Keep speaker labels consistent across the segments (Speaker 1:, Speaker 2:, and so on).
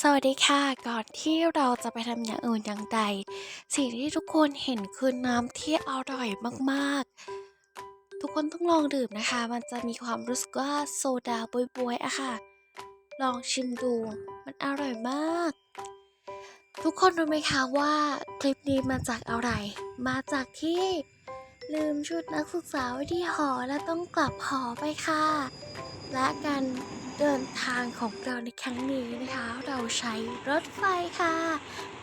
Speaker 1: สวัสดีค่ะ ก่อนที่เราจะไปทำอย่างอื่นอย่างใด สิ่งที่ทุกคนเห็นคือน้ำที่อร่อยมากๆ ทุกคนต้องลองดื่มนะคะ มันจะมีความรู้สึกว่าโซดาบวยๆอะค่ะ ลองชิมดู มันอร่อยมาก ทุกคนรู้ไหมคะว่าคลิปนี้มาจากอะไร มาจากที่ลืมชุดนักศึกษาไว้ที่หอและต้องกลับหอไปค่ะ และการ เดินทางของเราในครั้งนี้นะคะ เราใช้รถไฟค่ะ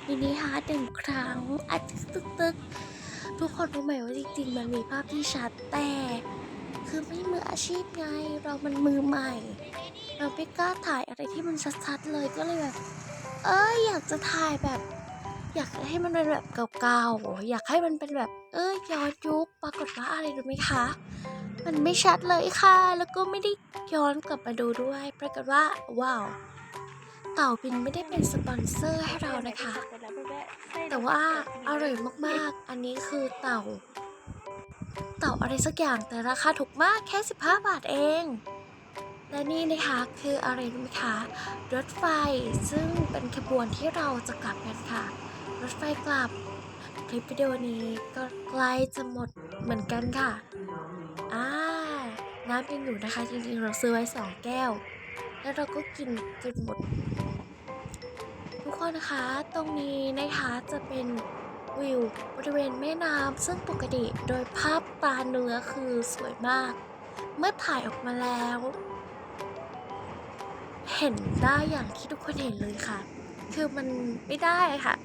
Speaker 1: มินิฮาร์ดหนึ่งครั้งอัดตึกตึกทุกคนรู้ไหมว่าจริงๆ มันมีภาพที่ชัดแต่คือไม่มืออาชีพไง เรามันมือใหม่ เราไม่กล้าถ่ายอะไรที่มันชัดๆเลยก็เลยแบบ เอ้ยอยากจะถ่ายแบบ อยากให้มันเป็นแบบเก่าๆอยากให้มันเป็นแบบ เอ้ยย้อนยุคปรากฏว่าอะไรรู้ไหมคะ มันไม่ชัดเลยค่ะ แล้วก็ไม่ได้ย้อนกลับมาดูด้วย ปรากฏว่า ว้าว เต่าบินไม่ได้เป็นสปอนเซอร์ให้เรานะคะ แต่ว่าอร่อยมากๆ อันนี้คือเต่า เต่าอะไรสักอย่างแต่ราคาถูกมากแค่ 15 บาทเอง และนี่นะคะคืออะไรรู้ไหมคะ รถไฟซึ่งเป็นขบวนที่เราจะกลับกันค่ะ รถไฟกลับ คลิปวิดีโอนี้ก็ใกล้จะหมดเหมือนกันค่ะ อ่า น้ำยังอยู่นะคะ จริงๆ เราซื้อไว้สองแก้ว แล้วเราก็กินจนหมด ทุกคนนะคะ ตรงนี้นะคะจะเป็นวิวบริเวณแม่น้ำซึ่งปกติโดยภาพตาเนื้อคือสวยมาก เมื่อถ่ายออกมาแล้ว เห็นได้อย่างที่ทุกคนเห็นเลยค่ะ คือมันไม่ได้ค่ะ